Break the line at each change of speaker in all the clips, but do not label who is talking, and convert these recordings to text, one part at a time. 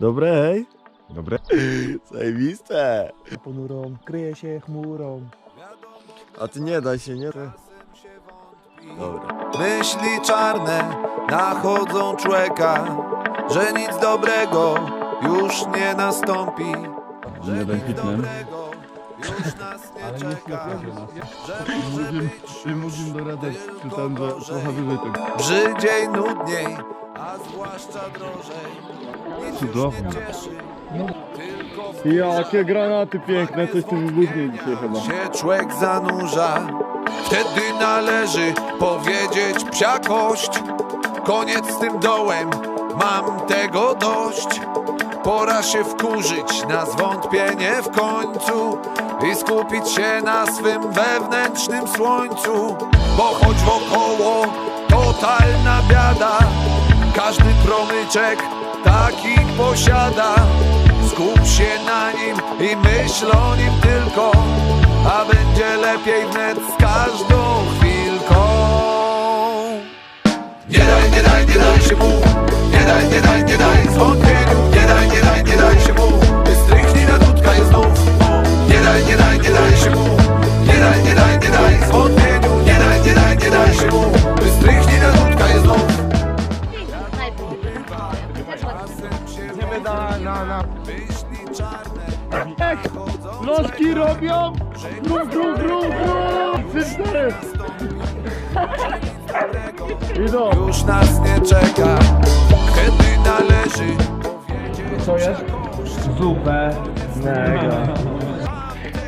Dobre, hej.
Dobre.
Zajebiste.
Ponurą, kryje się chmurą.
A ty nie daj się, nie? Dobra.
Myśli czarne nachodzą człowieka, że nic dobrego już nie nastąpi. Że
Nie
nic
hitnem.
dobrego już nas nie czeka. Że być
Mógłbym doradzać przy tam, że trochę wyżej tego.
brzydziej, nudniej, a zwłaszcza drożej.
Cudownie. Jakie granaty piękne, coś tu wybuchnie dzisiaj chyba.
się człowiek zanurza Wtedy należy powiedzieć psiakość Koniec z tym dołem, mam tego dość Pora się wkurzyć na zwątpienie w końcu I skupić się na swym wewnętrznym słońcu Bo choć wokoło totalna biada Każdy promyczek takich posiada Skup się na nim i myśl o nim tylko A będzie lepiej wnet z każdą chwilką. Nie daj, nie daj, nie daj się mu Nie daj, nie daj, nie daj
Idziemy na, na, na.
Myśli czarne
Lożki robią! Gru, gru, gru, gru! Trzy, cztery! Idą!
już nas nie czeka Kiedy należy
Co jest? Zupę. Mega.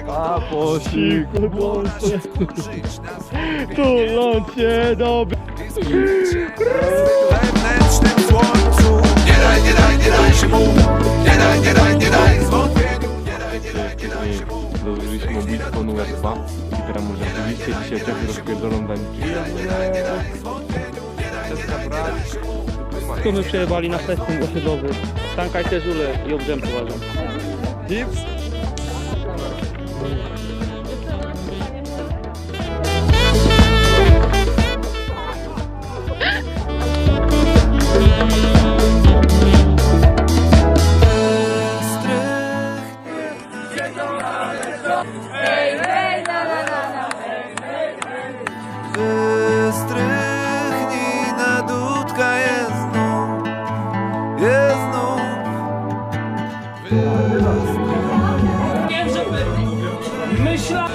A po siku, Tulą cię dobry! Numer dwa i teraz może rzeczywiście dzisiaj też rozpierdolą dani.
Tu my przejebali na festyn osiedlowy. Tankaj te żule i obrzęp uważam.
Tips? Büşra.